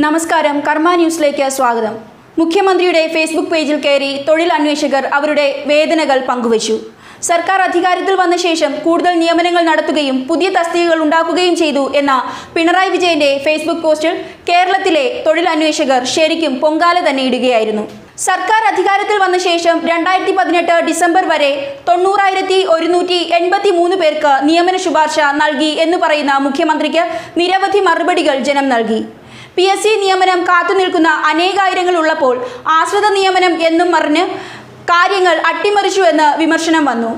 നമസ്കാരം. കർമ്മ ന്യൂസിലേക്ക് സ്വാഗതം. മുഖ്യമന്ത്രിയുടെ ഫേസ്ബുക്ക് പേജിൽ കയറി തൊഴിൽ അന്വേഷകർ അവരുടെ വേദനകൾ പങ്കുവച്ചു. സർക്കാർ അധികാരത്തിൽ വന്ന ശേഷം കൂടുതൽ നിയമനങ്ങൾ നടത്തുകയും പുതിയ തസ്തികകൾ ഉണ്ടാക്കുകയും ചെയ്തു എന്ന പിണറായി വിജയന്റെ ഫേസ്ബുക്ക് പോസ്റ്റിൽ കേരളത്തിലെ തൊഴിൽ അന്വേഷകർ ശരിക്കും പൊങ്കാല തന്നെ ഇടുകയായിരുന്നു. സർക്കാർ അധികാരത്തിൽ വന്ന ശേഷം രണ്ടായിരത്തി പതിനെട്ട് ഡിസംബർ വരെ തൊണ്ണൂറായിരത്തി ഒരുന്നൂറ്റി എൺപത്തി മൂന്ന് പേർക്ക് നിയമന ശുപാർശ നൽകി എന്ന് പറയുന്ന മുഖ്യമന്ത്രിക്ക് നിരവധി മറുപടികൾ ജനം നൽകി. പി എസ് സി നിയമനം കാത്തുനിൽക്കുന്ന അനേകായിരങ്ങൾ ഉള്ളപ്പോൾ ആശ്രിത നിയമനം എന്നും മറിഞ്ഞ് കാര്യങ്ങൾ അട്ടിമറിച്ചു എന്ന് വിമർശനം വന്നു.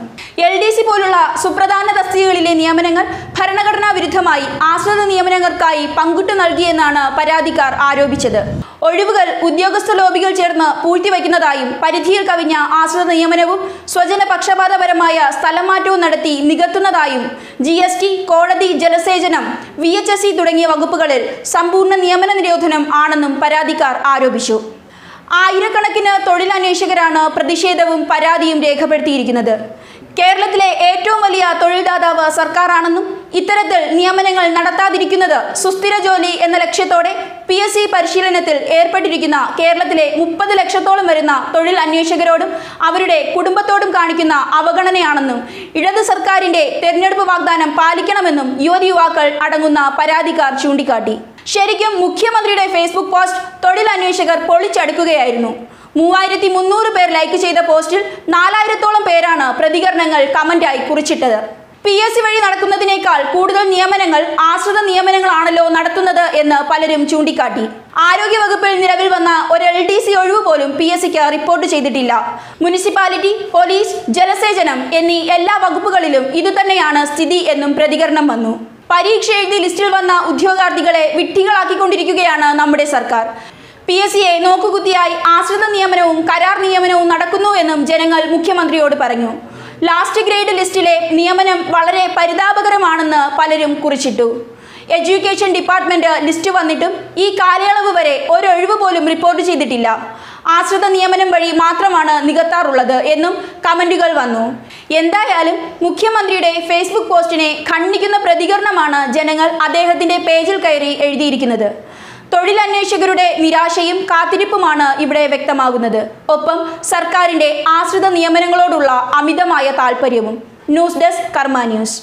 എൽ ഡി സി പോലുള്ള സുപ്രധാന തസ്തികകളിലെ നിയമനങ്ങൾ ഭരണഘടനാ വിരുദ്ധമായി ആശ്രിത നിയമനങ്ങൾക്കായി പങ്കുട്ട് നൽകിയെന്നാണ് പരാതിക്കാർ ആരോപിച്ചത്. ഒഴിവുകൾ ഉദ്യോഗസ്ഥ ലോബികൾ ചേർന്ന് പൂഴ്ത്തിവെക്കുന്നതായും പരിധിയിൽ കവിഞ്ഞ ആശ്രിത നിയമനവും സ്വജന പക്ഷപാതപരമായ സ്ഥലം മാറ്റവും നടത്തി നികത്തുന്നതായും ജി എസ് ടി കോടതി ജലസേചനം വി എച്ച് എസ് ഇ തുടങ്ങിയ വകുപ്പുകളിൽ സമ്പൂർണ നിയമന നിരോധനം ആണെന്നും പരാതിക്കാർ ആരോപിച്ചു. ആയിരക്കണക്കിന് തൊഴിലന്വേഷകരാണ് പ്രതിഷേധവും പരാതിയും രേഖപ്പെടുത്തിയിരിക്കുന്നത്. കേരളത്തിലെ ഏറ്റവും വലിയ തൊഴിൽദാതാവ് സർക്കാരാണെന്നും ഇത്തരത്തിൽ നിയമനങ്ങൾ നടത്താതിരിക്കുന്നത് സുസ്ഥിര ജോലി എന്ന ലക്ഷ്യത്തോടെ പി എസ് സി പരിശീലനത്തിൽ ഏർപ്പെട്ടിരിക്കുന്ന കേരളത്തിലെ മുപ്പത് ലക്ഷത്തോളം വരുന്ന തൊഴിൽ അന്വേഷകരോടും അവരുടെ കുടുംബത്തോടും കാണിക്കുന്ന അവഗണനയാണെന്നും ഇടത് സർക്കാരിന്റെ തെരഞ്ഞെടുപ്പ് വാഗ്ദാനം പാലിക്കണമെന്നും യുവതി യുവാക്കൾ അടങ്ങുന്ന പരാതിക്കാർ ചൂണ്ടിക്കാട്ടി. ശരിക്കും മുഖ്യമന്ത്രിയുടെ ഫേസ്ബുക്ക് പോസ്റ്റ് തൊഴിൽ അന്വേഷകർ പൊളിച്ചടുക്കുകയായിരുന്നു. മൂവായിരത്തി മുന്നൂറ് പേർ ലൈക്ക് ചെയ്ത പോസ്റ്റിൽ നാലായിരത്തോളം പേരാണ് പ്രതികരണങ്ങൾ കമന്റായി കുറിച്ചിട്ടത്. പി എസ് സി വഴി നടക്കുന്നതിനേക്കാൾ കൂടുതൽ നിയമനങ്ങൾ ആശ്രിത നിയമനങ്ങളാണല്ലോ നടത്തുന്നത് എന്ന് പലരും ചൂണ്ടിക്കാട്ടി. ആരോഗ്യവകുപ്പിൽ നിലവിൽ വന്ന ഒരു എൽ ഡി സി ഒഴിവ് പോലും പി എസ് സിക്ക് റിപ്പോർട്ട് ചെയ്തിട്ടില്ല. മുനിസിപ്പാലിറ്റി പോലീസ് ജലസേചനം എന്നീ എല്ലാ വകുപ്പുകളിലും ഇതുതന്നെയാണ് സ്ഥിതി എന്നും പ്രതികരണം വന്നു. പരീക്ഷ എഴുതി ലിസ്റ്റിൽ വന്ന ഉദ്യോഗാർത്ഥികളെ വിട്ടികളാക്കിക്കൊണ്ടിരിക്കുകയാണ് നമ്മുടെ സർക്കാർ. പി എസ് സിയെ നോക്കുകുത്തിയായി ആശ്രിത നിയമനവും കരാർ നിയമനവും നടക്കുന്നു എന്നും ജനങ്ങൾ മുഖ്യമന്ത്രിയോട് പറഞ്ഞു. ലാസ്റ്റ് ഗ്രേഡ് ലിസ്റ്റിലെ നിയമനം വളരെ പരിതാപകരമാണെന്ന് പലരും കുറിച്ചിട്ടു. എഡ്യൂക്കേഷൻ ഡിപ്പാർട്ട്മെന്റ് ലിസ്റ്റ് വന്നിട്ടും ഈ കാലയളവ് വരെ ഒരൊഴിവ് പോലും റിപ്പോർട്ട് ചെയ്തിട്ടില്ല. ആശ്രിത നിയമനം വഴി മാത്രമാണ് നികത്താറുള്ളത് എന്നും കമന്റുകൾ വന്നു. എന്തായാലും മുഖ്യമന്ത്രിയുടെ ഫേസ്ബുക്ക് പോസ്റ്റിനെ ഖണ്ഡിക്കുന്ന പ്രതികരണമാണ് ജനങ്ങൾ അദ്ദേഹത്തിന്റെ പേജിൽ കയറി എഴുതിയിരിക്കുന്നത്. തൊഴിലന്വേഷകരുടെ നിരാശയും കാത്തിരിപ്പുമാണ് ഇവിടെ വ്യക്തമാകുന്നത്. ഒപ്പം സർക്കാരിന്റെ ആശ്രിത നിയമനങ്ങളോടുള്ള അമിതമായ താല്പര്യവും ന്യൂസ് ഡെസ്ക് കർമ്മ ന്യൂസ്.